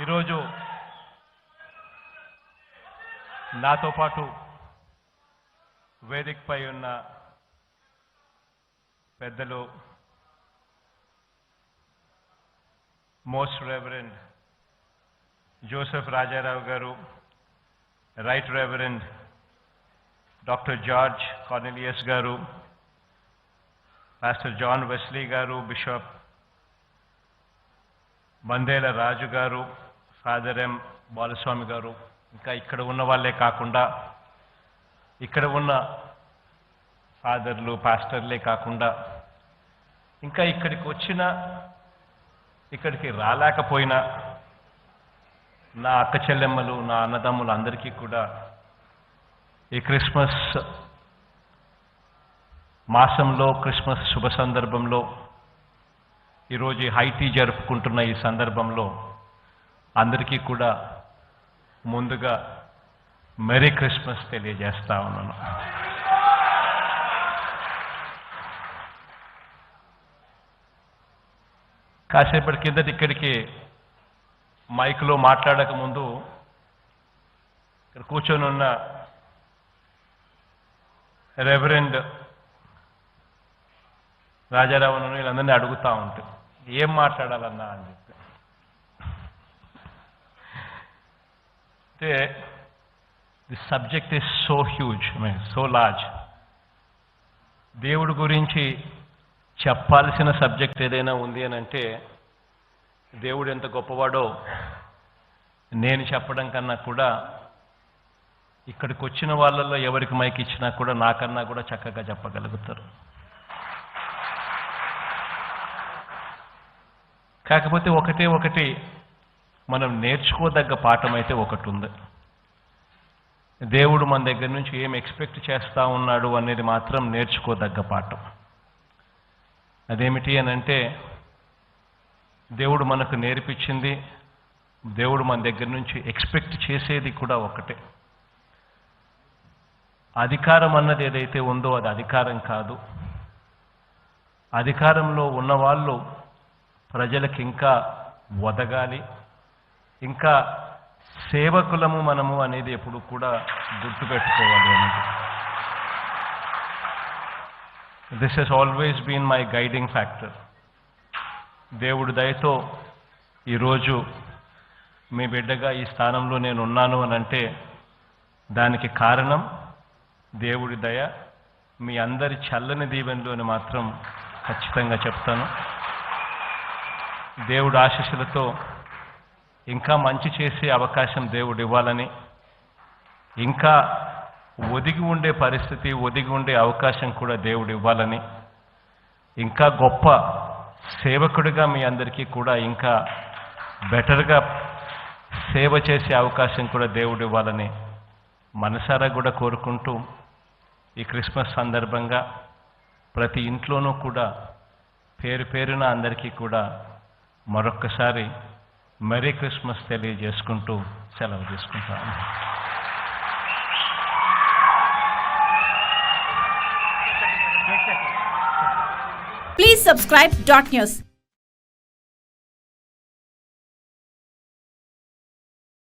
ఈరోజు నాతో పాటు వేదికపై ఉన్న పెద్దలు మోస్ట్ రెవరెండ్ జోసెఫ్ రాజారావు గారు right reverend doctor George Cornelius గారు పాస్టర్ జాన్ వెస్లీ గారు bishop Bandela Raju garu father M Balaswamy గారు ఇంకా ఇక్కడ ఉన్న వాళ్ళే కాకుండా ఇక్కడ ఉన్న ఫాదర్లు పాస్టర్లే కాకుండా ఇంకా ఇక్కడికి వచ్చిన ఇక్కడికి రాలేకపోయినా నా అక్క చెల్లెమ్మలు నా అన్నదమ్ములు అందరికీ కూడా ఈ క్రిస్మస్ మాసంలో క్రిస్మస్ శుభ సందర్భంలో ఈరోజు హైటీ జరుపుకుంటున్న ఈ సందర్భంలో అందరికీ కూడా ముందుగా మెరీ క్రిస్మస్ తెలియజేస్తా ఉన్నాను. కాసేపటి కిందట ఇక్కడికి మైక్లో మాట్లాడక ముందు ఇక్కడ కూర్చొని ఉన్న రెవరెండ్ రాజారావును వీళ్ళందరినీ అడుగుతా ఉంటుంది ఏం మాట్లాడాలన్నా అని చెప్పి. అంటే the subject is so huge mean so large దేవుడి గురించి చెప్పాల్సిన సబ్జెక్ట్ ఏదైనా ఉంది అని అంటే దేవుడు ఎంత గొప్పవాడో నేను చెప్పడం కన్నా కూడా ఇక్కడికి వచ్చిన వాళ్ళల్లో ఎవరికి మైక్ ఇచ్చినా కూడా నాకన్నా కూడా చక్కగా చెప్పగలుగుతారు. కాకపోతే ఒకటే ఒకటి మనం నేర్చుకోదగ్గ పాఠం అయితే ఒకటి ఉంది దేవుడు మన దగ్గర నుంచి ఏం ఎక్స్పెక్ట్ చేస్తూ ఉన్నాడు అనేది మాత్రం నేర్చుకోదగ్గ పాఠం. అదేమిటి అని అంటే దేవుడు మనకు నేర్పించింది దేవుడు మన దగ్గర నుంచి ఎక్స్పెక్ట్ చేసేది కూడా ఒకటే. అధికారం అన్నది ఏదైతే ఉందో అది అధికారం కాదు. అధికారంలో ఉన్నవాళ్ళు ప్రజలకు ఇంకా వదగాలి. ఇంకా సేవకులము మనము అనేది ఎప్పుడు కూడా గుర్తుపెట్టుకోవాలి అనేది. This has always been my guiding factor దేవుడి దయతో ఈరోజు మీ బిడ్డగా ఈ స్థానంలో నేను ఉన్నాను అని అంటే దానికి కారణం దేవుడి దయ. మీ అందరి చల్లని దీవెనలోని మాత్రం ఖచ్చితంగా చెప్తాను. దేవుడు ఆశీస్సులతో ఇంకా మంచి చేసే అవకాశం దేవుడు ఇవ్వాలని ఇంకా ఒదిగి ఉండే పరిస్థితి ఒదిగి ఉండే అవకాశం కూడా దేవుడు ఇవ్వాలని ఇంకా గొప్ప సేవకుడిగా మీ అందరికీ కూడా ఇంకా బెటర్గా సేవ చేసే అవకాశం కూడా దేవుడు ఇవ్వాలని మనసారా కూడా కోరుకుంటూ ఈ క్రిస్మస్ సందర్భంగా ప్రతి ఇంట్లోనూ కూడా పేరు పేరున అందరికీ కూడా మరొక్కసారి మెరీ క్రిస్మస్ తెలియజేసుకుంటూ సెలవు తీసుకుంటాను Please subscribe Dot News.